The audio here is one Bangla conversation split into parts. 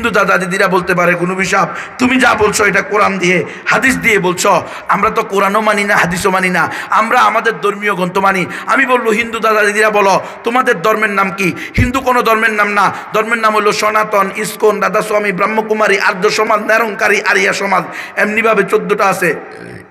হিন্দু দাদা দিদিরা বলতে পারে কোনো বিষয় তুমি যা বলছো এটা কোরআন দিয়ে, হাদিস দিয়ে বলছো। আমরা তো কোরআনও মানি না, হাদিসও মানি না। আমরা আমাদের ধর্মীয় গ্রন্থ মানি। আমি বলব, হিন্দু দাদা দিদিরা বলো, তোমাদের ধর্মের নাম কি? হিন্দু কোনো ধর্মের নাম না। ধর্মের নাম হলো সনাতন, ইস্কন দাদা স্বামী ব্রহ্মকুমারী, আর্য সমাজ নারংকারী আরিয়া সমাজ। এমনিভাবে চোদ্দটা আছে।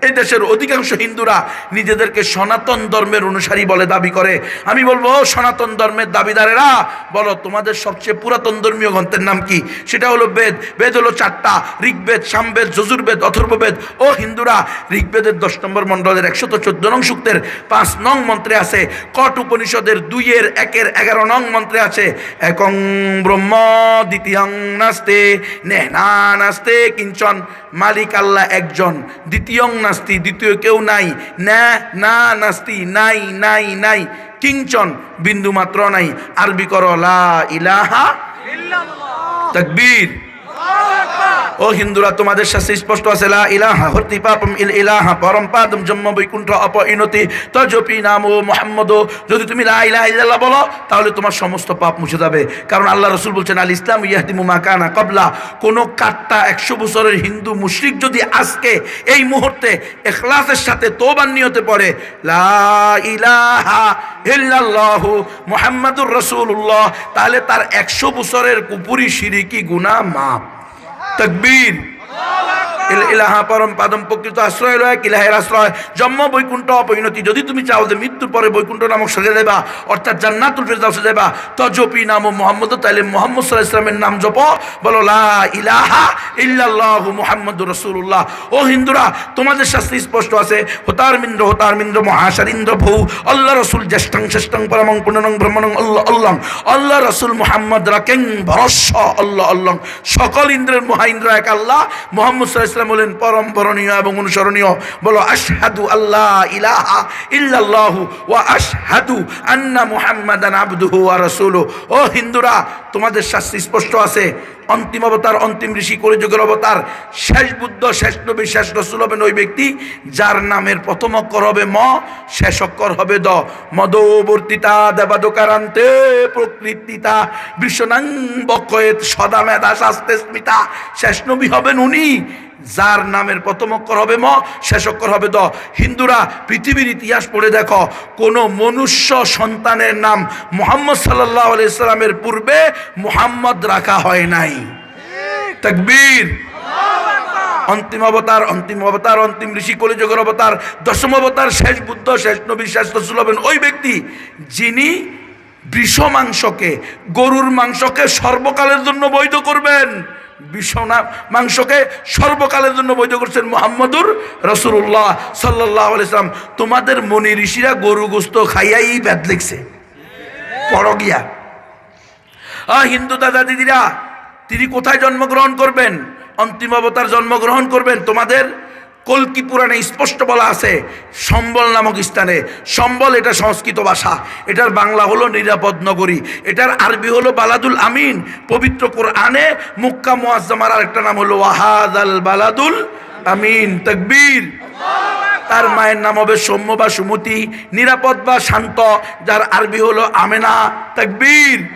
এই দেশের অধিকাংশ হিন্দুরা নিজেদেরকে সনাতন ধর্মের অনুসারী বলে দাবি করে। আমি বলব সনাতন ধর্মের দাবিদারেরা, বলো তোমাদের সবচেয়ে পুরাতন ধর্মীয় গ্রন্থের নাম কি? সেটা হলো বেদ। বেদ হলো চারটা, ঋগ্বেদ, সামবেদ, যজুর্বেদ, অথর্ববেদ। ও হিন্দুরা, ঋগ্বেদের দশ নম্বর মণ্ডলের একশত চোদ্দ নং সূক্তের পাঁচ নং মন্ত্রে আছে, কট উপনিষদের দুইয়ের একের এগারো নং মন্ত্রে আছে, একং ব্রহ্ম দ্বিতীয়ং নাস্তে, নেহনা নাস্তে কিঞ্চন, মালিক আল্লাহ একজন, দ্বিতীয়ং নাস্তি, দ্বিতীয় কেউ নাই। না না, নাস্তি, নাই নাই নাই। কিঞ্চন বিন্দু মাত্র নাই। আরবি করো, লা ইলাহা তাকবীর। ও হিন্দুরা, তোমাদের সাথে স্পষ্ট আছে, লা ইলাহা পাপম ইল ইলাহা পরম পাদম বৈকুণ্ঠ অপ ইনতি তজপি নাম ও মোহাম্মদ। যদি তুমি লা ইল্লাল্লাহ বলো, তাহলে তোমার সমস্ত পাপ মুছে যাবে। কারণ আল্লাহ রসুল বলছেন, আল ইসলাম কানা কবলা কোনো কাট্টা একশো বছরের হিন্দু মুশরিক যদি আজকে এই মুহূর্তে এখলাসের সাথে তোবার নিয়তে পড়ে, লা ইলাহা ইল্লাল্লাহু মুহাম্মাদুর রাসূলুল্লাহ, তাহলে তার একশো বছরের কুপুরি শিরিকি গুনাহ মাপ তকবীর ইল- ইলাহা পরম পাদম প্রকৃত আশ্রয় রয় কিলাহের আশ্রয়। জন্ম বৈকুণ্ঠ অপরিণতি। যদি তুমি চাও যে মৃত্যুর পরে বৈকুণ্ঠ নামক সরে দেবা অর্থাৎ জান্নাতুল ফেরদাউসে দেবা তজপি নাম মোহাম্মদ, তাইলে মোহাম্মদ সাল্লাহ ইসলামের নাম জপ, বলো, লা ইলাহা ইল্লাল্লাহু মুহাম্মদুর রাসূলুল্লাহ। ও হিন্দুরা, তোমাদের শাস্তি স্পষ্ট আছে। হোতার মিন্দ্র হোতার মিন্দ্র মহাশারিন্দ্র ভৌ। আল্লাহ রসুল জ্যেষ্ঠং শ্রেষ্ঠং পরমং পুণ্যনং ব্রহ্মণং আল্লাহ আল্লাহ আল্লাহ রসুল মুহাম্মদ রাকেং ভরস্য আল্লাহ আল্লাহ সকল ইন্দ্রের মহা ইন্দ্র এক আল্লাহ মোহাম্মদ সাল্লাহ বলেন, পরম বরণীয় এবং অনুসরণীয় বলো, আশহাদু আল্লাহ ইলাহা ইল্লাল্লাহু ওয়া আশহাদু আন্না মুহাম্মাদান আবদুহু ওয়া ও হিন্দুরা, তোমাদের শাস্তি স্পষ্ট আছে। অন্তিম অবতার, অন্তিম ঋষি, কলিযুগের অবতার, শেষ বুদ্ধ, শেষ নবী, শেষ রসুল হবেন ওই ব্যক্তি, যার নামের প্রথম অক্ষর হবে ম, শেষ অক্ষর হবে দ। মদবর্তিতা দেবাদকারান্তে প্রকৃতিতা বিশ্বনাং বক্ষয়েত সদা মেধা শাস্তে স্মিতা। শেষ নবী হবেন উনি, যার নামের প্রথম অক্ষর হবে ম, শেষ অক্ষর হবে দ। হিন্দুরা পৃথিবীর ইতিহাস পড়ে দেখো, কোনো মনুষ্য সন্তানের নাম মোহাম্মদ সাল্লাহ আলাইসাল্লামের পূর্বে মোহাম্মদ রাখা হয় নাই। তাকবীর। অন্তিম অবতার অন্তিম অবতার, অন্তিম ঋষি কলিযুগের অবতার, দশম অবতার, শেষ বুদ্ধ, শেষ নবী, শেষ রসুল হবেন ওই ব্যক্তি যিনি বৃষ মাংসকে গরুর মাংসকে সর্বকালের জন্য বৈধ করবেন। বিষনা মাংসকে সর্বকালের জন্য বৈধ করছেন মোহাম্মদুর রসুল্লাহ সাল্লাহ ইসলাম তোমাদের মনি ঋষিরা গরু গুস্ত খাইয়াই ব্যাদ লিখছে। পরগিয়া হিন্দু দাদা দিদিরা, তিনি কোথায় জন্মগ্রহণ করবেন? অন্তিম অবতার জন্মগ্রহণ করবেন? তোমাদের কলকি পুরাণে স্পষ্ট বলা আছে, সম্বল নামক স্থানে। সম্বল এটা সংস্কৃত ভাষা। এটার বাংলা হলো নিরাপদ নগরী। এটার আরবি হলো বালাদুল আমিন। পবিত্র কোরআনে মুক্কা মোয়াজ্জামার আরেকটা নাম হলো ওয়াহাদ আল বালাদুল আমিন। তকবীর। তার মায়ের নাম হবে সৌম্য বা সুমতি, নিরাপদ বা শান্ত, যার আরবি হলো আমেনা, তাকবীর।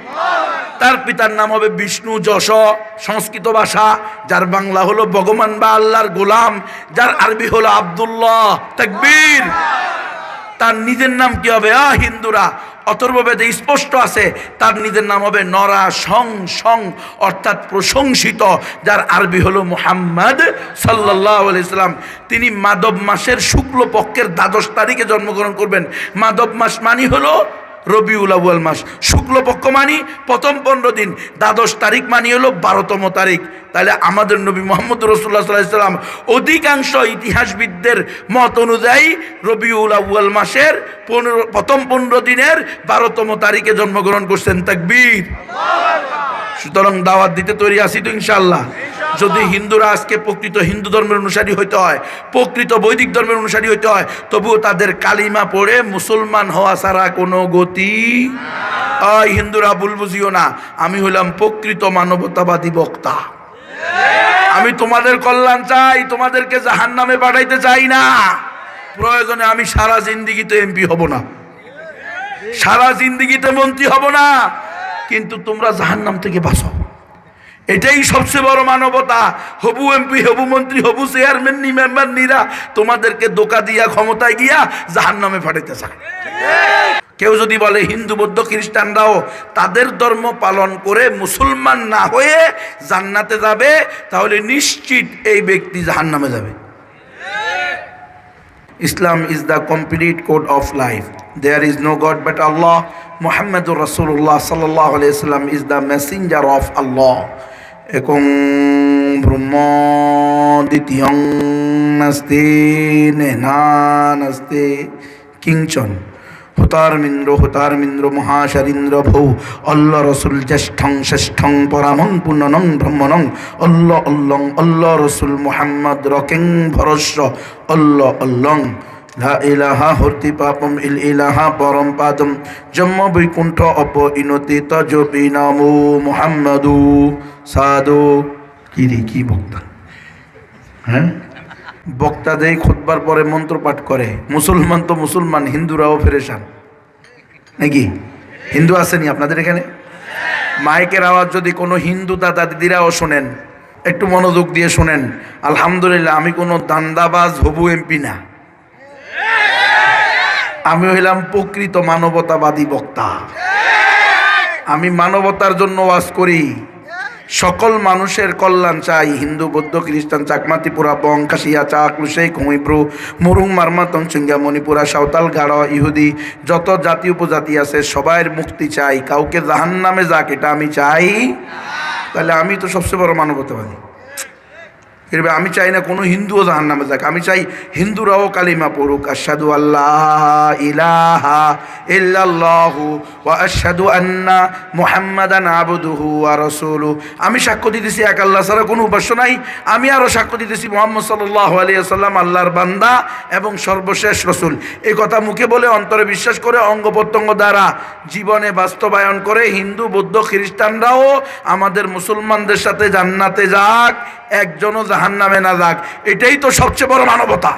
তার পিতার নাম হবে বিষ্ণু যশ, সংস্কৃত ভাষা, যার বাংলা হলো ভগবান বা আল্লাহর গোলাম, যার আরবি হলো আব্দুল্লাহ, তাকবীর। তার নিজের নাম কি হবে? আ, হিন্দুরা। অথর্ববেদে স্পষ্ট আছে, তার নিজের নাম হবে নরা সং সং অর্থাৎ প্রশংসিত, যার আরবি হলো মুহাম্মদ সাল্লাহ ইসলাম তিনি মাধব মাসের শুক্লপক্ষের দ্বাদশ তারিখে জন্মগ্রহণ করবেন। মাধব মাস মানি হলো রবিউল আউয়াল মাস। শুক্লপক্ষ মানি, প্রথম পনেরো দিন। দ্বাদশ তারিখ মানি হলো বারোতম তারিখ। তাহলে আমাদের নবী মোহাম্মদ রসুল্লাহ সাল্লাম অধিকাংশ ইতিহাসবিদদের মত অনুযায়ী রবিউল আউয়াল মাসের পনেরো, প্রথম পনেরো দিনের বারোতম তারিখে জন্মগ্রহণ করছেন তাকবীর। সুতরাং দাওয়াত দিতে তৈরি আছি তো ইনশাল্লাহ যদি হিন্দুরা আজকে প্রকৃত হিন্দু ধর্মের অনুসারী হইতে হয়, প্রকৃত বৈদিক ধর্মের অনুসারী হইতে হয়, তবুও তাদের কালিমা পড়ে মুসলমান হওয়া ছাড়া কোনো গতি আয়। হিন্দুরা, ভুল বুঝিও না, আমি হইলাম প্রকৃত মানবতাবাদী বক্তা। আমি তোমাদের কল্যাণ চাই, তোমাদেরকে জাহান নামে পাঠাইতে চাই না। প্রয়োজনে আমি সারা জিন্দিগিতে এমপি হব না। সারা জিন্দিগিতে মন্ত্রী হব না। কিন্তু তোমরা জাহান্নাম থেকে বাঁচো এটাই সবচেয়ে বড় মানবতা হবু এমপি, হবু মন্ত্রী, হবু চেয়ারম্যান, নি মেম্বার, নিরা, তোমাদেরকে দোকা দিয়া, ক্ষমতায় গিয়া জাহান নামে ফাটাইতে চায় কেউ যদি বলে হিন্দু, বৌদ্ধ, খ্রিস্টানরাও তাদের ধর্ম পালন করে মুসলমান না হয়ে জান্নাতে যাবে, তাহলে নিশ্চিত এই ব্যক্তি জাহান নামে যাবে Islam is the complete code of life. There is no God but Allah. Muhammadur Rasulullah sallallahu alayhi wasallam is the messenger of Allah. Brahma Dityang Naste Nehna Naste Kingchon. হুতারমিন্দ্র হুতারমিন্দ্র, মহাশরীন্দ্র ভৌ। অল্ল রসুল জ্যেষ্ঠং ষষ্ঠং পরামং পুণ্যনং ব্রহ্মণং অল্ল অল্লং, অল্ল রসুল মোহাম্মদ রকেং ভরস্য। অল্ল অল্লং। লা ইলাহা হর্তি পাপম, ইল ইলাহা পরম পাদম। জম্ম বৈকুণ্ঠ অপ ইনতি তজপি নামো মোহাম্মদু সাধু। কি রে, কি বক্তা? হ্যাঁ? বক্তা দেয় খুতবার পরে মন্ত্র পাঠ করে। মুসলমান তো মুসলমান, হিন্দুরাও ফেরেশান। নাকি? হিন্দু আসেনি আপনাদের এখানে? মাইকের আওয়াজ যদি কোনো হিন্দু দাদা দিদিরাও শোনেন, একটু মনোযোগ দিয়ে শোনেন, আলহামদুলিল্লাহ, আমি কোনো দান্দাবাজ হবু এমপি না। আমি হইলাম প্রকৃত মানবতাবাদী বক্তা। আমি মানবতার জন্য ওয়াজ করি। সকল মানুষের কল্যাণ চাই। হিন্দু, বৌদ্ধ, খ্রিস্টান চাকমা ত্রিপুরা বং কাশিয়া চাক লুসেই কুমিব্রু মুরুং মারমা তংচুঙ্গা মণিপুরা, সাঁওতাল, গাড়, ইহুদি, যত জাতি উপজাতি আছে, সবাইয়ের মুক্তি চাই। কাউকে জাহান নামে যাক, এটা আমি চাই। তাহলে আমি তো সবচেয়ে বড় মানবতাবাদী। এরবে আমি চাই না কোনো হিন্দুও জাহান নামে যাক। আমি চাই হিন্দুরাও কালিমা পড়ুক আশাদু আল্লাহ ইলাহা ইল্লাল্লাহু আন্না মুহাম্মাদান আবদুহু রাসূলু আমি সাক্ষ্য দিতেছি এক আল্লাহ ছাড়া কোনো উপাস্য নাই। আমি আরও সাক্ষ্য দিতেছি মোহাম্মদ সাল্লাল্লাহু আলাইহি সাল্লাম আল্লাহর বান্দা এবং সর্বশেষ রসুল। এই কথা মুখে বলে অন্তরে বিশ্বাস করে অঙ্গ প্রত্যঙ্গ দ্বারা জীবনে বাস্তবায়ন করে হিন্দু, বৌদ্ধ, খ্রিস্টানরাও আমাদের মুসলমানদের সাথে জান্নাতে যাক, একজনও জাহান নামে না যাক, এটাই তো সবচেয়ে বড় মানবতা।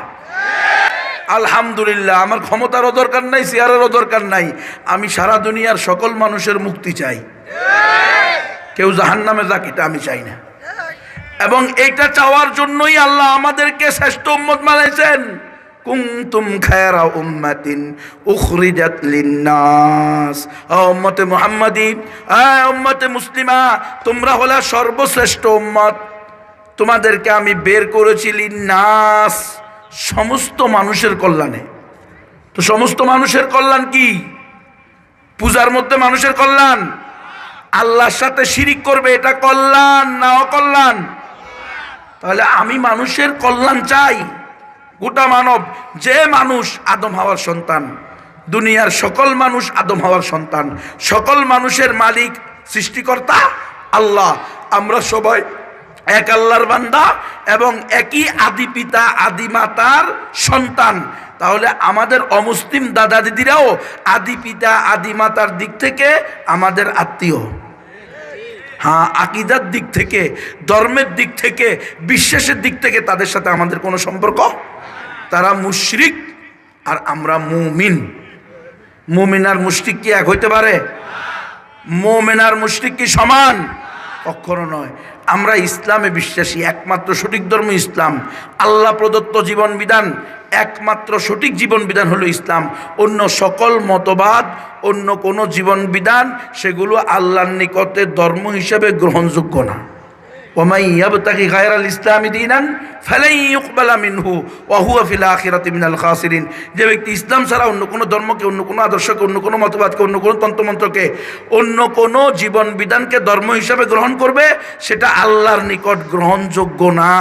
আলহামদুলিল্লাহ, আমার ক্ষমতারও দরকার নাই, চেয়ারেরও দরকার নাই। আমি সারা দুনিয়ার সকল মানুষের মুক্তি চাই। কেউ জাহান নামে যাক, এটা আমি চাই না। এবং এইটা চাওয়ার জন্যই আল্লাহ আমাদেরকে শ্রেষ্ঠ উম্মত বানাইছেন। কুনতুম খায়রা উম্মাতিন উখরিজাত লিন্নাস। ও উম্মতে মুহাম্মাদি আ উম্মতে মুসলিমা, তোমরা হলা সর্বশ্রেষ্ঠ উম্মত। তোমাদেরকে আমি বের করেছি নাস সমস্ত মানুষের কল্যাণে। তো সমস্ত মানুষের কল্যাণ কি? পূজার মধ্যে মানুষের কল্যাণ? আল্লাহর সাথে শিরিক করবে, এটা কল্যাণ না অকল্যাণ? তাহলে আমি মানুষের কল্যাণ চাই। গোটা মানব, যে মানুষ আদম হওয়ার সন্তান, দুনিয়ার সকল মানুষ আদম হওয়ার সন্তান, সকল মানুষের মালিক সৃষ্টিকর্তা আল্লাহ। আমরা সবাই এক আল্লাহর বান্দা এবং একই আদি পিতা, আদি মাতার সন্তান। তাহলে আমাদের অমুসলিম দাদা দিদিরাও আদি পিতা, আদি মাতার দিক থেকে আমাদের আত্মীয়। হ্যাঁ আকিদার দিক থেকে, ধর্মের দিক থেকে, বিশ্বাসের দিক থেকে তাদের সাথে আমাদের কোনো সম্পর্ক? তারা মুশরিক আর আমরা মুমিন। মুমিন আর মুশরিক কি এক হইতে পারে? মোমেন আর মুশরিক কি সমান? কখনো নয়। আমরা ইসলামে বিশ্বাসী, একমাত্র সঠিক ধর্ম ইসলাম। আল্লাহ প্রদত্ত জীবন বিধান, একমাত্র সঠিক জীবন বিধান হলো ইসলাম। অন্য সকল মতবাদ, অন্য কোনো জীবন বিধান, সেগুলো আল্লাহর নিকটে ধর্ম হিসেবে গ্রহণযোগ্য না। ওমাই ইয়াবতাগি গায়রাল ইসলামি দীনান ফালাই ইউকবালা মিনহু ওয়া হুয়া ফিল আখিরাতি মিনাল খাসিরিন। যে ব্যক্তি ইসলাম ছাড়া অন্য কোনো ধর্মকে, অন্য কোনো আদর্শকে, অন্য কোনো মতবাদকে, অন্য কোনো তন্ত্রমন্ত্রকে, অন্য কোনো জীবন বিধানকে ধর্ম হিসাবে গ্রহণ করবে, সেটা আল্লাহর নিকট গ্রহণযোগ্য না।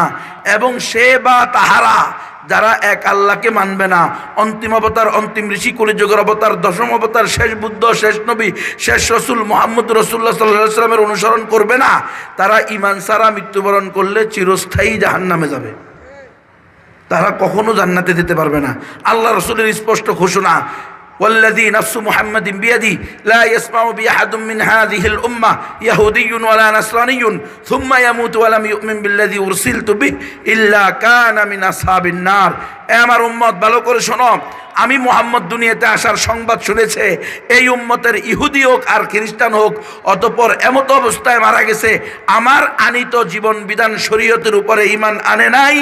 এবং সে বা তাহারা যারা এক আল্লাহকে মানবে না, অন্তিম অবতার, অন্তিম ঋষি, কলিযুগের অবতার, দশম অবতার, শেষ বুদ্ধ, শেষ নবী, শেষ রসুল মোহাম্মদ রসুল্লাহ সাল্লাহ সাল্লামের অনুসরণ করবে না, তারা ইমান সারা মৃত্যুবরণ করলে চিরস্থায়ী জাহান নামে যাবে। তারা কখনো জান্নাতে যেতে পারবে না। আল্লাহ রসুলের স্পষ্ট ঘোষণা والذي نفس محمد بيدي لا يسمع بي أحد من هذه الأمة يهودي ولا نصراني ثم يموت ولم يؤمن بالذي أرسلت به إلا كان من أصحاب النار এ আমার উম্মত ভালো করে শোনো আমি মোহাম্মদ দুনিয়াতে আসার সংবাদ শুনেছে এই উম্মতের ইহুদি হোক আর খ্রিস্টান হোক অতপর এমত অবস্থায় মারা গেছে আমার আনিত জীবন বিধান শরীয়তের উপরে ইমান আনে নাই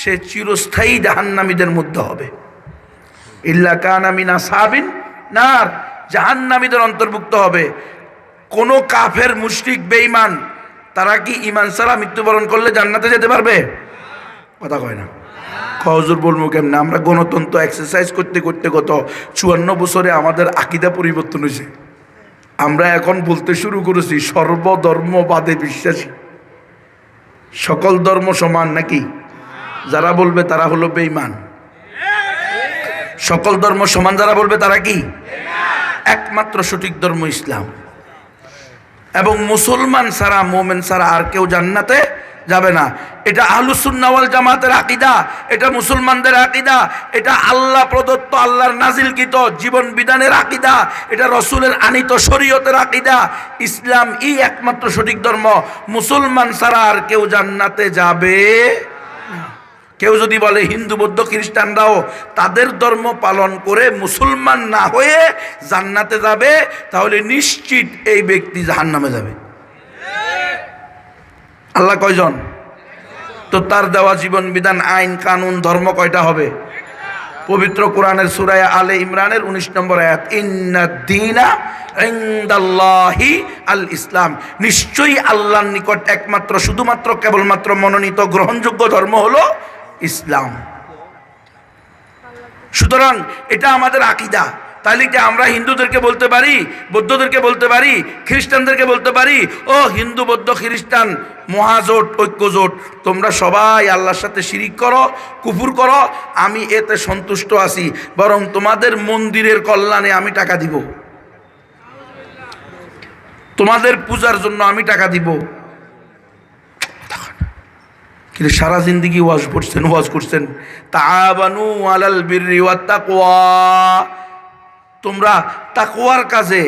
সে চিরস্থায়ী জাহান্নামীদের মধ্যে হবে ইল্লা কানা মিনা সাবিন নার, জাহান্নামীদের অন্তর্ভুক্ত হবে। কোন কাফের মুশরিক বেঈমান, তারা কি ইমান ছাড়া মৃত্যুবরণ করলে জান্নাতে যেতে পারবে? কথা কয় না। খজুর বলব কেমন? আমরা গণতন্ত্র এক্সারসাইজ করতে করতে গত চুয়ান্ন বছরে আমাদের আকিদা পরিবর্তন হয়েছে। আমরা এখন বলতে শুরু করেছি, সর্বধর্মবাদে বিশ্বাসী। সকল ধর্ম সমান নাকি? যারা বলবে তারা হলো বেঈমান। সকল ধর্ম সমান যারা বলবে তারা কি? একমাত্র সঠিক ধর্ম ইসলাম। এবং মুসলমান ছাড়া, মোমেন ছাড়া আর কেউ জান্নাতে যাবে না। এটা আহলুসুন্নাওয়াল জামাতের আকিদা, এটা মুসলমানদের আকিদা, এটা আল্লাহ প্রদত্ত, আল্লাহর নাজিলকৃত জীবন বিধানের আকিদা, এটা রসুলের আনিত শরীয়তের আকিদা। ইসলাম ই একমাত্র সঠিক ধর্ম। মুসলমান ছাড়া আর কেউ জান্নাতে যাবে কেউ যদি বলে হিন্দু, বৌদ্ধ, খ্রিস্টানরাও তাদের ধর্ম পালন করে মুসলমান না হয়ে জান্নাতে যাবে, তাহলে নিশ্চিত এই ব্যক্তি জাহান্নামে যাবে। আল্লাহ কয়জন? তো তার দেওয়া জীবন বিধান, আইন, কানুন, ধর্ম কয়টা হবে? পবিত্র কোরআনের সুরায় আলে ইমরানের উনিশ নম্বর আয়াত আল ইসলাম। নিশ্চয়ই আল্লাহর নিকট একমাত্র, শুধুমাত্র, কেবলমাত্র মনোনীত, গ্রহণযোগ্য ধর্ম হলো ইসলাম। সুতরাং এটা আমাদের আকিদা। তাহলে কি আমরা হিন্দুদেরকে বলতে পারি, বৌদ্ধদেরকে বলতে পারি, খ্রিস্টানদেরকে বলতে পারি? ও হিন্দু, বৌদ্ধ, খ্রিস্টান, মহাজোট, ঐক্যজোট, তোমরা সবাই আল্লাহর সাথে শিরিক করো, কুফুর করো, আমি এতে সন্তুষ্ট আছি, বরং তোমাদের মন্দিরের কল্যাণে আমি টাকা দিব। তোমাদের পূজার জন্য আমি টাকা দিব। কিন্তু সারা জিন্দগি ওয়াজ করছেন ওয়াজ করছেন। তাবানু আলাল ওয়াত তাকওয়া। তোমরা তাকওয়ার কাজে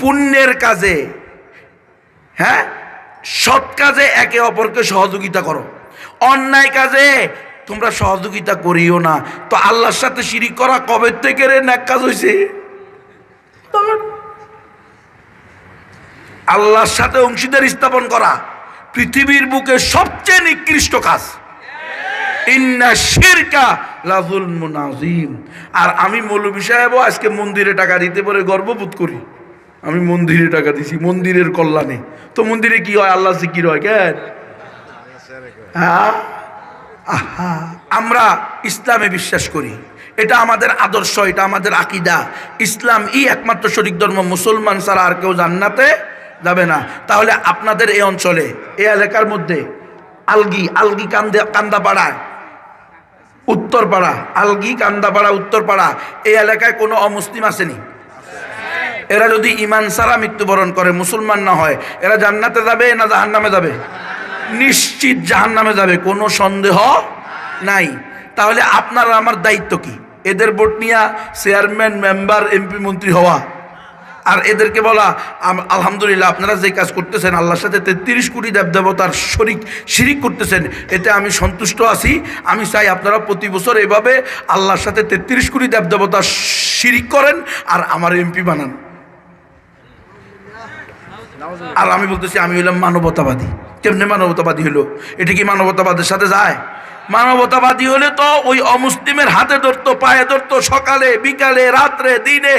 পুণ্যের কাজে হ্যাঁ? সৎ কাজে একে অপরকে সহযোগিতা করো। অন্যায় কাজে তোমরা সহযোগিতা করিও না। তো আল্লাহর সাথে শিরিক করা কবে থেকে রে ন্যাক কাজ হয়েছে আল্লাহর সাথে অংশীদার স্থাপন করা। পৃথিবীর বুকে সবচেয়ে নিকৃষ্ট কাজ। মুনাজিম আর আমি মৌলবী সাহেবও আজকে মন্দিরে টাকা দিতে পারে গর্ববোধ করি। আমি মন্দিরে টাকা দিছি, মন্দিরের কল্যাণে। তো মন্দিরে কি হয়? আল্লাহ জিকির হয় কেন? হ্যাঁ? আমরা ইসলামে বিশ্বাস করি। এটা আমাদের আদর্শ, এটা আমাদের আকিদা। ইসলাম ই একমাত্র শরিক ধর্ম। মুসলমান ছাড়া আর কেউ জান্নাতে যাবে না। তাহলে আপনাদের এই অঞ্চলে, এই এলাকার মধ্যে আলগি আলগি কান্দা কান্দাপাড়ায় উত্তরপাড়া, আলগি, কান্দাপাড়া, উত্তরপাড়া, এই এলাকায় কোনো অমুসলিম আসেনি। এরা যদি ইমান সারা মৃত্যুবরণ করে, মুসলমান না হয়, এরা জান্নাতে যাবে না জাহান্নামে যাবে? নিশ্চিত জাহান্নামে যাবে, কোনো সন্দেহ নাই। তাহলে আপনার আমার দায়িত্ব কি? এদের ভোট নিয়ে চেয়ারম্যান মেম্বার এমপি মন্ত্রী হওয়া। আর এদেরকে বলা আলহামদুলিল্লাহ আপনারা যে কাজ করতেছেন, আল্লাহর সাথে তেত্রিশ কোটি দেব দেবতার শরিক, শিরিক করতেছেন, এতে আমি সন্তুষ্ট আছি। আমি চাই আপনারা প্রতি বছর এভাবে আল্লাহর সাথে তেত্রিশ কোটি দেব দেবতার শিরিক করেন আর আমার এমপি বানান। আর আমি বলতেছি, আমি হইলাম মানবতাবাদী। কেমনে মানবতাবাদী হলো? এটা কি মানবতাবাদের সাথে যায়? মানবতাবাদী হলে তো ওই অমুসলিমের হাতে ধরতো, পায়ে ধরতো, সকালে, বিকালে, রাত্রে, দিনে,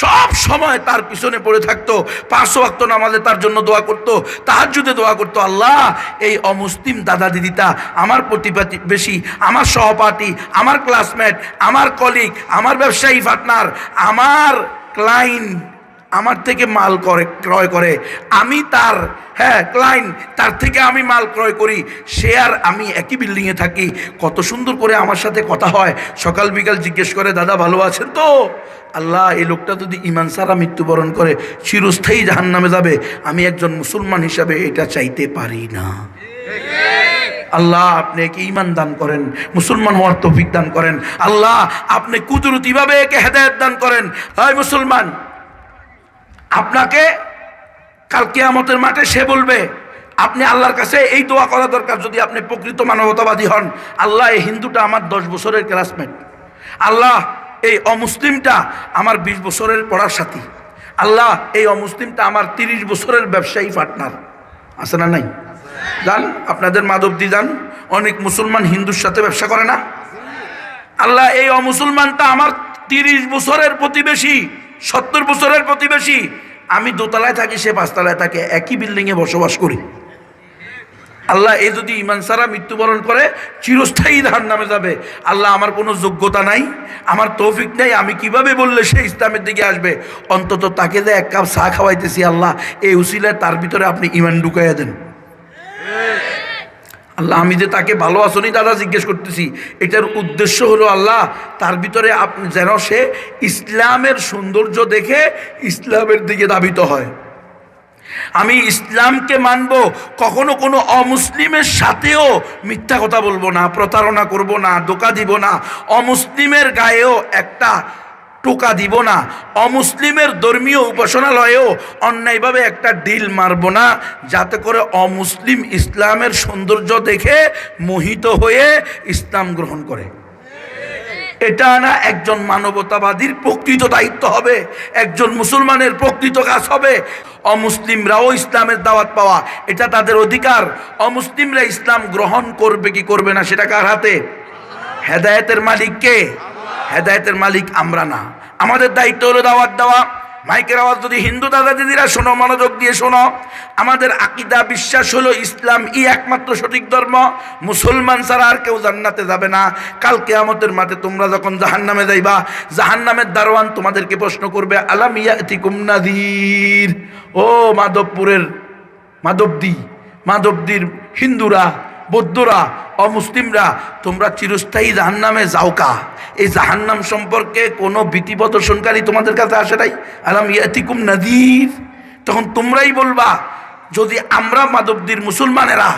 সব সময় তার পিছনে পড়ে থাকতো। পাঁচশো ওয়াক্ত নামাজে তার জন্য দোয়া করতো তার যুদ্ধে দোয়া করতো, আল্লাহ, এই অমুসলিম দাদা দিদিটা আমার প্রতিপাতি, বেশি, আমার সহপাঠী, আমার ক্লাসমেট, আমার কলিগ, আমার ব্যবসায়ী পার্টনার, আমার ক্লায়েন্ট আমার থেকে মাল করে, ক্রয় করে। আমি তার হ্যাঁ ক্লায়েন্ট তার থেকে আমি মাল ক্রয় করি। সে আর আমি একই বিল্ডিংয়ে থাকি। কত সুন্দর করে আমার সাথে কথা হয়। সকাল বিকাল জিজ্ঞেস করে, দাদা, ভালো আছেন তো? আল্লাহ, এই লোকটা যদি ইমান সারা মৃত্যুবরণ করে, চিরস্থায়ী জাহান নামে যাবে। আমি একজন মুসলমান হিসাবে এটা চাইতে পারি না। আল্লাহ, আপনি একে ইমান দান করেন, মুসলমান হওয়ার তৌফিক দান করেন। আল্লাহ, আপনি কুদরতিভাবে একে হেদায়ত দান করেন। হয় মুসলমান! আপনাকে কাল কেয়ামতের মাঠে সে বলবে, আপনি আল্লাহর কাছে এই দোয়া করা দরকার, যদি আপনি প্রকৃত মানবতাবাদী হন। আল্লাহ এই হিন্দুটা আমার দশ বছরের ক্লাসমেট আল্লাহ এই অমুসলিমটা আমার বিশ বছরের পড়ার সাথী। আল্লাহ এই অমুসলিমটা আমার তিরিশ বছরের ব্যবসায়ী পার্টনার আছে না নাই? যান, আপনাদের মাধবদি যান। অনেক মুসলমান হিন্দুর সাথে ব্যবসা করে না? আল্লাহ এই অমুসলমানটা আমার তিরিশ বছরের প্রতিবেশী, সত্তর বছরের প্রতিবেশী আমি দোতলায় থাকি, সে পাঁচতলায় থাকে, একই বিল্ডিংয়ে বসবাস করি। আল্লাহ এ যদি ইমান সারা মৃত্যুবরণ করে, চিরস্থায়ী ধান নামে যাবে। আল্লাহ আমার কোনো যোগ্যতা নাই, আমার তৌফিক নাই, আমি কীভাবে বললে সে ইসলামের দিকে আসবে? অন্তত তাকে যে এক কাপ চা খাওয়াইতেছি আল্লাহ, এই উসিলায় তার ভিতরে আপনি ইমান ঢুকাইয়া দেন। আল্লাহ, আমি যে তাকে ভালো আসনি দাদা জিজ্ঞেস করতেছি। এটার উদ্দেশ্য হলো আল্লাহ, তার ভিতরে আপনি যেন সে ইসলামের সৌন্দর্য দেখে ইসলামের দিকে দাবিত হয়। আমি ইসলামকে মানব, কখনো কোনো অমুসলিমের সাথেও মিথ্যা কথা বলব না, প্রতারণা করব না দোকা দিব না। অমুসলিমের গায়েও একটা টোকা দিব না। অমুসলিমের ধর্মীয় উপাসনালয়েও অন্যায়ভাবে একটা ডিল মারব না, যাতে করে অমুসলিম ইসলামের সৌন্দর্য দেখে মোহিত হয়ে ইসলাম গ্রহণ করে। এটা না একজন মানবতাবাদীর প্রকৃত দায়িত্ব হবে, একজন মুসলমানের প্রকৃত কাজ হবে। অমুসলিমরাও ইসলামের দাওয়াত পাওয়া, এটা তাদের অধিকার। অমুসলিমরা ইসলাম গ্রহণ করবে কি করবে না, সেটা কার হাতে? হেদায়েতের মালিক কে হেদায়েতের মালিক আমরা না। আমাদের দায়িত্ব হলো দাওয়াত দেওয়া। মাইকের আওয়াজ যদি হিন্দু দাদা দিদিরা শোনো, মনোযোগ দিয়ে শোনো। আমাদের আকিদা, বিশ্বাস হলো ইসলাম ই একমাত্র সঠিক ধর্ম। মুসলমান ছাড়া আর কেউ জান্নাতে যাবে না। কাল কেয়ামতের মাঠে তোমরা যখন জাহান্নামে যাইবা, জাহান্নামের দারোয়ান তোমাদেরকে প্রশ্ন করবে, আলাম ইয়াতিকুম নাদির? ও মাধবপুরের মাধবদি, মাধবদীর হিন্দুরা বৌদ্ধরা, অমুসলিমরা, তোমরা চিরস্থায়ী জাহান্নামে যাও কা এই জাহান্নাম সম্পর্কে কোনো ভীতি প্রদর্শনকারী তোমাদের কাছে আসে নাই? আলাম ইয়াতিকুম নাদির। তখন তোমরাই বলবা, যদি আমরা মাদবদীর মুসলমানেরা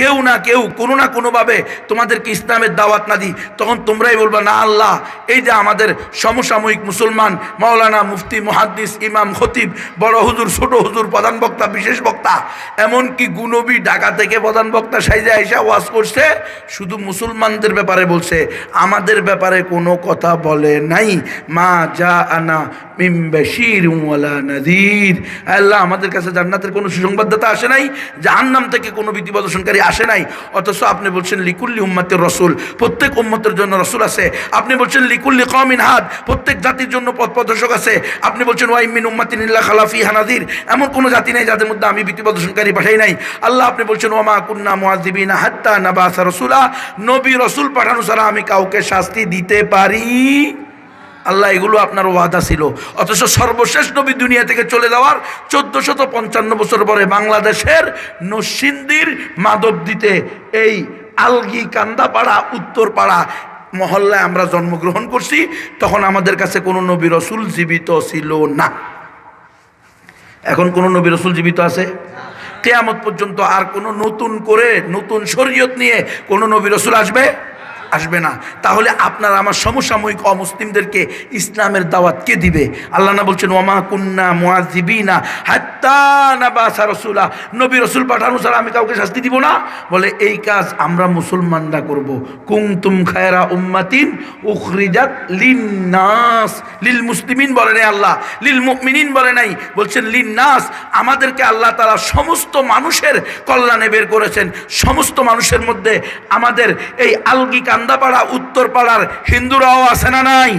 কেউ না কেউ, কোনো না কোনোভাবে তোমাদেরকে ইসলামের দাওয়াত না দিই। তখন তোমরাই বলবা, না আল্লাহ, এই যে আমাদের সমসাময়িক মুসলমান, মাওলানা মুফতি, মুহাদ্দিস, ইমাম, খতিব, বড় হুজুর, ছোট হুজুর, প্রধান বক্তা, বিশেষ বক্তা, এমনকি গুনবী ঢাকা থেকে প্রধান বক্তা সাইজা আইসা ওয়াজ করছে, শুধু মুসলমানদের ব্যাপারে বলছে। আমাদের ব্যাপারে কোনো কথা বলে নাই। মা যা আনা আল্লাহ, আমাদের কাছে জান্নাতের কোনো সুসংবাদদাতা আসে নাই। জাহান্নাম থেকে কোনো ভীতি প্রদর্শনকারী আসে নাই। অথচ আপনি বলছেন, লিকুল্লি উম্মাতের রসুল। প্রত্যেক উম্মতের জন্য রসুল আছে। আপনি বলছেন, লিকুল্লি কমিন হাত প্রত্যেক জাতির জন্য পথ প্রদর্শক আছে। আপনি বলছেন ওয়াইমিন উম্মাতিন ইল্লা খালাফি হানাদির এমন কোনো জাতি নেই যাদের মধ্যে আমি ভীতি প্রদর্শনকারী পাঠাই নাই। আল্লাহ আপনি বলছেন ওমা কুন্না মুআযিবিনা হাত্তা নাবাসা রসুলা। নবী রসুল পাঠানো ছাড়া আমি কাউকে শাস্তি দিতে পারি। আল্লাহ এগুলো আপনার ওয়াদা ছিল। অথচ সর্বশেষ নবী দুনিয়া থেকে চলে যাওয়ার চোদ্দশত পঞ্চান্ন বছর পরে বাংলাদেশের নসিন্দির মাধবদীতে এই আলগি কান্দাপাড়া, উত্তরপাড়া মহল্লায় আমরা জন্মগ্রহণ করছি। তখন আমাদের কাছে কোনো নবী রসুল জীবিত ছিল না। এখন কোনো নবী রসুল জীবিত আছে? কেয়ামত পর্যন্ত আর কোনো নতুন করে, নতুন শরীয়ত নিয়ে কোনো নবী রসুল আসবে? আসবে না। তাহলে আপনার আমার সমসাময়িক অমুসলিমদেরকে ইসলামের দাওয়াত কে দিবে? আল্লাহ না বলছেন ওমা কুন্না মুআযিবিনা হাত্তা নাবাসা রাসূলা। নবী রসুল পাঠানো আমি কাউকে শাস্তি দিব না। বলে, এই কাজ আমরা মুসলমানরা করব। কুনতুম খায়রা উম্মাতিন উখরিজাত লিন্নাস। লিল মুসলিমিন বলে নাই আল্লাহ, লিল মুমিনিন বলে নাই। বলছেন, লিন্নাস, আমাদেরকে আল্লাহ তারা সমস্ত মানুষের কল্যাণে বের করেছেন। সমস্ত মানুষের মধ্যে আমাদের এই আলগি কান্দাপাড়া উত্তরপাড়ার হিন্দুরাও আছে না নাই?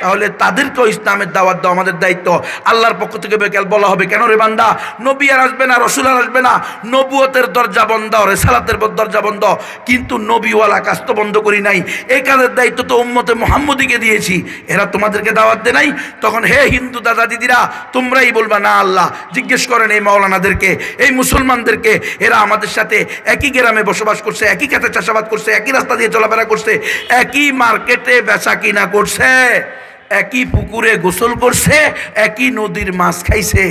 তাহলে তাদেরকেও ইসলামের দাওয়াত দেওয়া আমাদের দায়িত্ব। আল্লাহর পক্ষ থেকে বেকাল বলা হবে, কেন রে বান্দা? নবী আর আসবে না, রসুল আর আসবে না। নবুয়তের দরজা বন্ধ, রেসালাতের দরজা বন্ধ। কিন্তু নবীওয়ালা কাজ তো বন্ধ করি নাই। এই কাজের দায়িত্ব তো উম্মতে মোহাম্মদীকে দিয়েছি। এরা তোমাদেরকে দাওয়াত দে নাই? তখন, হে হিন্দু দাদা দিদিরা, তোমরাই বলবা, না আল্লাহ, জিজ্ঞেস করেন এই মাওলানাদেরকে, এই মুসলমানদেরকে। এরা আমাদের সাথে একই গ্রামে বসবাস করছে, একই খেতে চাষাবাদ করছে, একই রাস্তা দিয়ে চলাফেরা করছে, একই মার্কেটে বেচা কিনা করছে। একই পুকুরে গোসল করছে, একই নদীর মাছ খাইছে।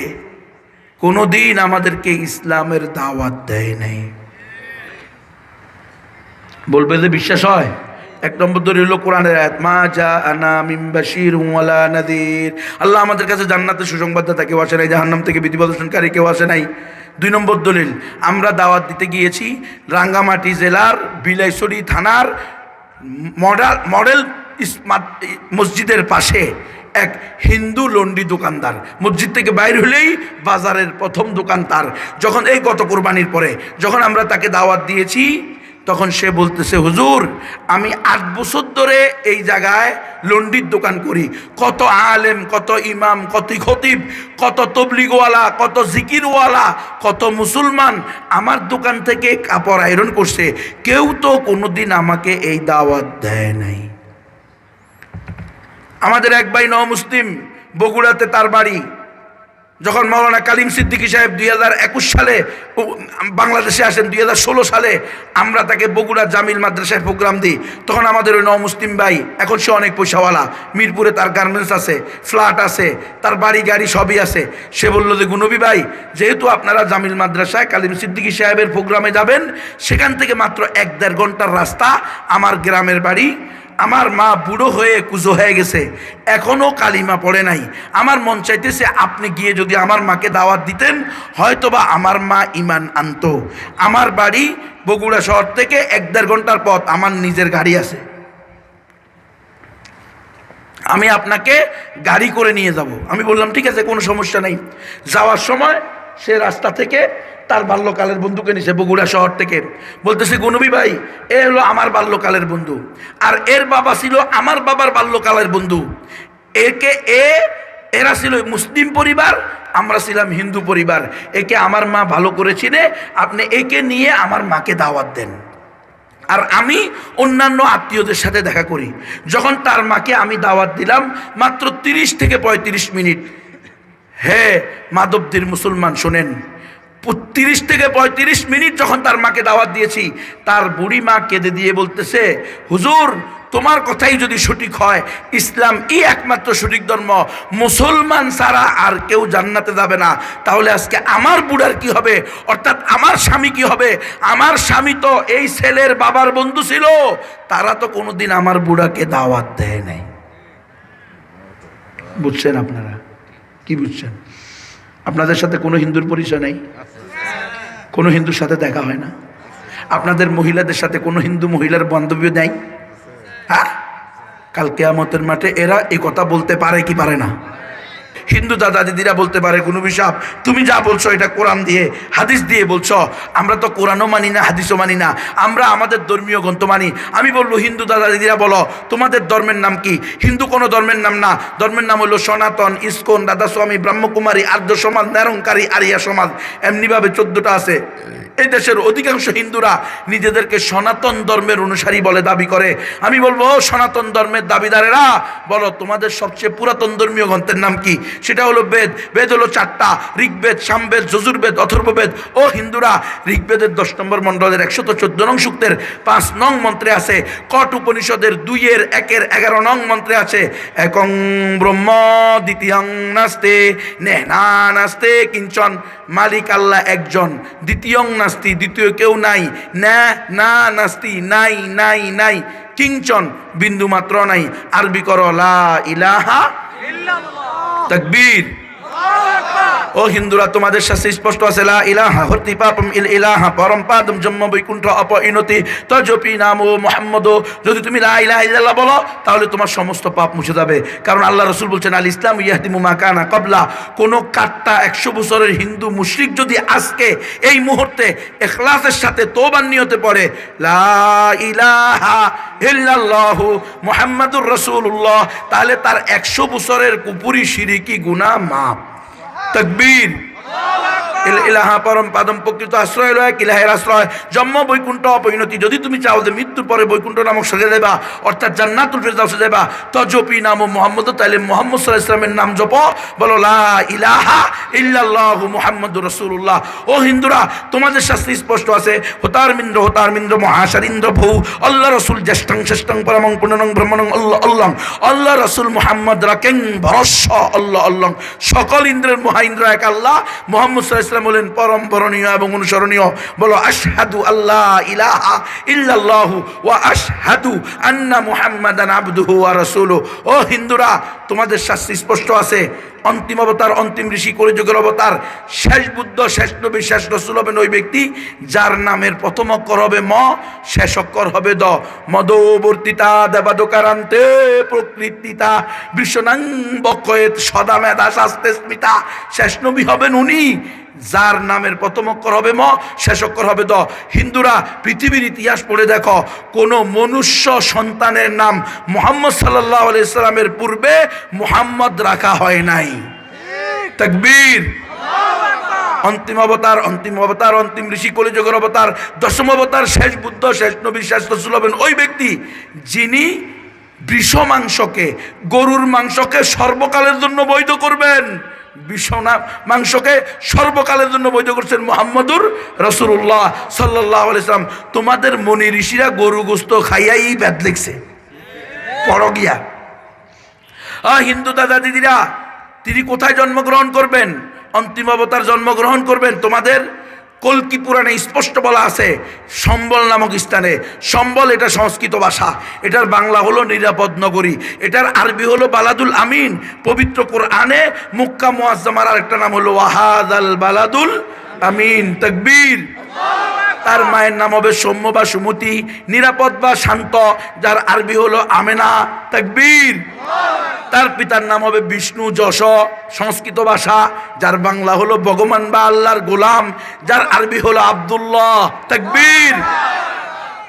কোনোদিন আমাদেরকে ইসলামের দাওয়াত দেয় নাই। বলবে যে বিশ্বাস হয়? এক নম্বর দলিল কোরআনের আনা নাদির। আল্লাহ আমাদের কাছে জান্নাতের সুসংবাদদাতা কেউ আসে নাই, জাহান্নাম থেকে বিধি প্রদর্শনকারী কেউ আসে নাই। দুই নম্বর দলিল, আমরা দাওয়াত দিতে গিয়েছি রাঙ্গামাটি জেলার বিলাইছড়ি থানার মডেল মডেল মসজিদের পাশে এক হিন্দু লন্ডি দোকানদার। মসজিদ থেকে বাইর হলেই বাজারের প্রথম দোকান তার। যখন এই গত কোরবানির পরে যখন আমরা তাকে দাওয়াত দিয়েছি, তখন সে বলতেছে, হুজুর, আমি আট বছর ধরে এই জায়গায় লন্ডির দোকান করি। কত আলেম, কত ইমাম, কত খতিব, কত তবলিগওয়ালা, কত জিকিরওয়ালা, কত মুসলমান আমার দোকান থেকে কাপড় আয়রন করছে। কেউ তো কোনোদিন আমাকে এই দাওয়াত দেয় নাই। আমাদের এক ভাই ন মুসলিম বগুড়াতে তার বাড়ি। যখন মৌলানা কালিম সিদ্দিকী সাহেব দুই হাজার একুশ সালে বাংলাদেশে আসেন, দুই হাজার ষোলো সালে আমরা তাকে বগুড়া জামিল মাদ্রাসায় প্রোগ্রাম দিই। তখন আমাদের ওই ন মুসলিম ভাই, এখন সে অনেক পয়সাওয়ালা। মিরপুরে তার গার্মেন্টস আছে, ফ্ল্যাট আছে, তার বাড়ি গাড়ি সবই আছে। সে বলল যে গুনবী ভাই, যেহেতু আপনারা জামিল মাদ্রাসায় কালিম সিদ্দিকী সাহেবের প্রোগ্রামে যাবেন, সেখান থেকে মাত্র এক দেড় ঘণ্টার রাস্তা আমার গ্রামের বাড়ি। আমার মা বুড়ো হয়ে কুজো হয়ে গেছে। এখনও কালিমা পড়ে নাই। আমার মন চাইতেছে আপনি গিয়ে যদি আমার মাকে দাওয়াত দিতেন, হয়তোবা আমার মা ইমান আনতো। আমার বাড়ি বগুড়া শহর থেকে এক দেড় ঘণ্টার পথ, আমার নিজের গাড়ি আছে। আমি আপনাকে গাড়ি করে নিয়ে যাব। আমি বললাম, ঠিক আছে, কোনো সমস্যা নেই। যাওয়ার সময় সে রাস্তা থেকে তার বাল্যকালের বন্ধুকে নিছে বগুড়া শহর থেকে। বলতেছে, গুনবী ভাই, এ হলো আমার বাল্যকালের বন্ধু। আর এর বাবা ছিল আমার বাবার বাল্যকালের বন্ধু। একে এ, এরা ছিল মুসলিম পরিবার, আমরা ছিলাম হিন্দু পরিবার। একে আমার মা ভালো করে চিনে, আপনি একে নিয়ে আমার মাকে দাওয়াত দেন। আর আমি অন্যান্য আত্মীয়দের সাথে দেখা করি। যখন তার মাকে আমি দাওয়াত দিলাম, মাত্র তিরিশ থেকে পঁয়ত্রিশ মিনিট। হে মাধবদের মুসলমান, শোনেন। তিরিশ থেকে পঁয়ত্রিশ মিনিট যখন তার মাকে দাওয়াত দিয়েছি, তার বুড়ি মা কেঁদে দিয়ে বলতেছে, হুজুর, তোমার কথাই যদি সঠিক হয়, ইসলাম ই একমাত্র সঠিক ধর্ম, মুসলমান ছাড়া আর কেউ জান্নাতে যাবে না। তাহলে আজকে আমার বুড়ার কি হবে? অর্থাৎ আমার স্বামী কি হবে? আমার স্বামী তো এই ছেলের বাবার বন্ধু ছিল, তারা তো কোনোদিন আমার বুড়াকে দাওয়াত দেয় নাই। বুঝছেন আপনারা? কি বুঝছেন? আপনাদের সাথে কোনো হিন্দুর পরিচয় নেই? কোনো হিন্দুর সাথে দেখা হয় না। আপনাদের মহিলাদের সাথে কোনো হিন্দু মহিলার বান্ধবীও নেই। হ্যাঁ? কাল কেয়ামতের মাঠে এরা এই কথা বলতে পারে কি পারে না। হিন্দু দাদা দিদিরা বলতে পারে কোনো বিষয় তুমি যা বলছো এটা কোরআন দিয়ে, হাদিস দিয়ে বলছো। আমরা তো কোরআনও মানি না, হাদিসও মানি না। আমরা আমাদের ধর্মীয় গ্রন্থ মানি। আমি বলব, হিন্দু দাদা দিদিরা বলো, তোমাদের ধর্মের নাম কি? হিন্দু কোনো ধর্মের নাম না। ধর্মের নাম হলো সনাতন, ইস্কন, রাধাস্বামী, ব্রহ্মকুমারী আর্য সমাজ নিরঙ্কারী আরিয়া সমাজ। এমনিভাবে চোদ্দটা আছে। এই দেশের অধিকাংশ হিন্দুরা নিজেদেরকে সনাতন ধর্মের অনুসারী বলে দাবি করে। আমি বলব সনাতন ধর্মের দাবিদারেরা, বলো, তোমাদের সবচেয়ে পুরাতন ধর্মীয় গ্রন্থের নাম কি? সেটা হলো বেদ। বেদ হলো চারটা। ঋগ্বেদ, সামবেদ, যজুর্বেদ, অথর্ববেদ। ও হিন্দুরা, ঋগ্বেদের দশ নম্বর মণ্ডলের একশত চোদ্দ নং সূক্তের পাঁচ নং মন্ত্রে আছে, কট উপনিষদের দুইয়ের একের এগারো নং মন্ত্রে আছে, একং ব্রহ্ম দ্বিতীয়ং নাস্তে, নেহনা নাস্তে কিঞ্চন, মালিক আল্লাহ একজন। দ্বিতীয়ং নাস্তি, দ্বিতীয় কেউ নাই। না না নাস্তি, নাই নাই নাই, কিঞ্চন বিন্দু মাত্র নাই। আরবি করো, লা ইলাহা তাকবীর। ও হিন্দুরা, তোমাদের শাস্তি স্পষ্ট আছে, লা ইলাহা হর্তি পাপম ইল ইলাহা পরম পাদম বৈকুণ্ঠ তজপি নাম ও মোহাম্মদ। যদি তুমি লা ইল্লাল্লাহ বলো, তাহলে তোমার সমস্ত পাপ মুছে যাবে। কারণ আল্লাহ রসুল বলছেন, আল ইসলাম কানা কবলা। কোনো কাট্টা একশো বছরের হিন্দু মুশরিক যদি আজকে এই মুহূর্তে এখলাসের সাথে তোবার নিয়তে পড়ে, লা ইলাহা ইল্লাল্লাহু মুহাম্মাদুর রাসূলুল্লাহ, তাহলে তার একশো বছরের কুপুরি শিরিকি গুনাহ মাপ তকবীর ইল- ইলাহা পরম পাদম প্রকৃত আশ্রয় লয়, কিলাহের আশ্রয়। জন্ম বৈকুণ্ঠ অপরিণতি। যদি তুমি চাও যে মৃত্যুর পরে বৈকুণ্ঠ নামক সাজে দেবা অর্থাৎ জান্নাতুল ফেরদাউসে দেবা তজপি নাম মোহাম্মদ, তাইলে মোহাম্মদ সাল্লাহ ইসলামের নাম জপ। বলো, লা ইলাহা ইল্লাল্লাহু মুহাম্মদুর রাসূলুল্লাহ। ও হিন্দুরা, তোমাদের শাস্তি স্পষ্ট আছে। হোতার মিন্দ্র হোতার মিন্দ্র মহাশারিন্দ্র ভৌ। আল্লাহ রসুল জ্যেষ্ঠং শ্রেষ্ঠং পরমং পুণ্যনং ব্রহ্মণং আল্লাহ আল্লাহ। আল্লাহ রসুল মুহাম্মদ রাকেং ভরস্য আল্লাহ আল্লাহ। সকল ইন্দ্রের মহা ইন্দ্র এক আল্লাহ। মোহাম্মদ সাল্লাহ বলেন, পরম এবং অনুসরণীয়। বলো, আশহাদু আল্লাহ ইলাহা ইল্লাল্লাহু ওয়া আশহাদু আন্না মুহাম্মাদান আবদুহু ওয়া রাসূলুহু। ও হিন্দুরা, তোমাদের শাস্তি স্পষ্ট আছে। অন্তিম অবতার, অন্তিম ঋষি কলিযুগের অবতার, শেষ বুদ্ধ, শেষ নবী, শেষ রসুল হবেন ওই ব্যক্তি, যার নামের প্রথম অক্ষর হবে ম, শেষ অক্ষর হবে দ। মদবর্তিতা দেবাদকারান্তে প্রকৃতিতা বিশ্বনাং বক্ষয়েত সদা মেধা শাস্তে স্মিতা, শেষ নবী হবেন উনি। যার নামের প্রথম অক্ষর হবে ম, শেষ অক্ষর হবে দ। হিন্দুরা পৃথিবীর ইতিহাস পড়ে দেখো, কোনো মনুষ্য সন্তানের নাম মোহাম্মদ সাল্লাহ আলাইসাল্লামের পূর্বে মুহাম্মদ রাখা হয় নাই। তাকবীর। অন্তিম অবতার অন্তিম অবতার, অন্তিম ঋষি কলিযুগের অবতার, দশম অবতার, শেষ বুদ্ধ, শেষ নবী, শেষ রসুল হবেন ওই ব্যক্তি যিনি বৃষ মাংসকে, গরুর মাংসকে সর্বকালের জন্য বৈধ করবেন। বিষনা মাংসকে সর্বকালের জন্য বৈধ করছেন মোহাম্মদুর রসুল্লাহ সাল্লাহ ইসলাম তোমাদের মনি ঋষিরা গরু গোস্ত খাইয়াই ব্যাধ লিখছে। পরগিয়া আ, হিন্দু দাদা দিদিরা, তিনি কোথায় জন্মগ্রহণ করবেন? অন্তিম অবতার জন্মগ্রহণ করবেন? তোমাদের কলকি পুরাণে স্পষ্ট বলা আছে, সম্বল নামক স্থানে। সম্বল এটা সংস্কৃত ভাষা। এটার বাংলা হলো নিরাপদ নগরী। এটার আরবি হলো বালাদুল আমিন। পবিত্র কোরআনে মুক্কা মোয়াজ্জামার আরেকটা নাম হলো ওয়াহাদ আল বালাদুল আমিন, তকবীর। তার মায়ের নাম হবে সৌম্য বা সুমতি, নিরাপদ বা শান্ত, যার আরবি হলো আমেনা, তকবীর। তার পিতার নাম হবে বিষ্ণু যশ, সংস্কৃত ভাষা, যার বাংলা হলো ভগবান বা আল্লাহর গোলাম, যার আরবি হলো আব্দুল্লাহ, তকবীর।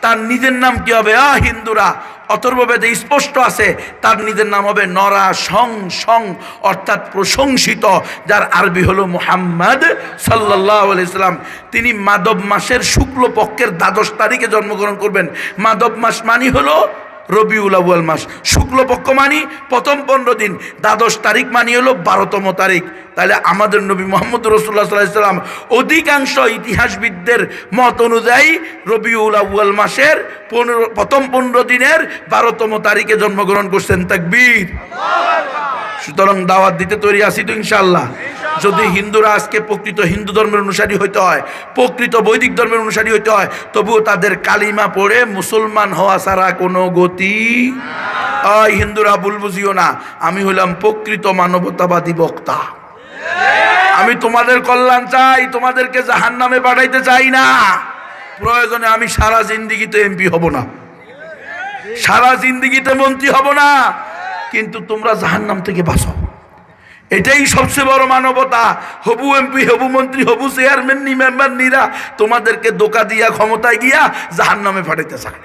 তার নিজের নাম কি হবে? আ, হিন্দুরা। অথর্ববেদে স্পষ্ট আছে, তার নিজের নাম হবে নরা সং সং অর্থাৎ প্রশংসিত, যার আরবি হলো মুহাম্মদ সাল্লাহ ইসলাম তিনি মাধব মাসের শুক্লপক্ষের দ্বাদশ তারিখে জন্মগ্রহণ করবেন। মাধব মাস মানি হলো রবিউল আউয়াল মাস। শুক্লপক্ষ মানি, প্রথম পনেরো দিন। দ্বাদশ তারিখ মানি হলো বারোতম তারিখ। তাহলে আমাদের নবী মোহাম্মদ রসুল্লাহ সাল্লাম অধিকাংশ ইতিহাসবিদদের মত অনুযায়ী রবিউল আউয়াল মাসের পনেরো, প্রথম পনেরো দিনের বারোতম তারিখে জন্মগ্রহণ করছেন তাকবীর। সুতরাং দাওয়াত দিতে তৈরি আছি তো ইনশাল্লাহ যদি হিন্দুরা আজকে প্রকৃত হিন্দু ধর্মের অনুসারী হইতে হয়, প্রকৃত বৈদিক ধর্মের অনুসারী হইতে হয়, তবুও তাদের কালিমা পড়ে মুসলমান হওয়া ছাড়া কোনো গতি হিন্দুরা, ভুল বুঝিও না, আমি হইলাম প্রকৃত মানবতাবাদী বক্তা। আমি তোমাদের কল্যাণ চাই, তোমাদেরকে জাহান নামে পাঠাইতে চাই না। প্রয়োজনে আমি সারা জিন্দিগিতে এমপি হব না। সারা জিন্দিগিতে মন্ত্রী হব না। কিন্তু তোমরা জাহান্নাম থেকে বাঁচো। এটাই সবচেয়ে বড় মানবতা। হবু এমপি, হবু মন্ত্রী, হবু চেয়ারম্যান, নি মেম্বার, নিরা, তোমাদেরকে দোকা দিয়া, ক্ষমতায় গিয়া জাহান নামে ফাটাইতে চায়।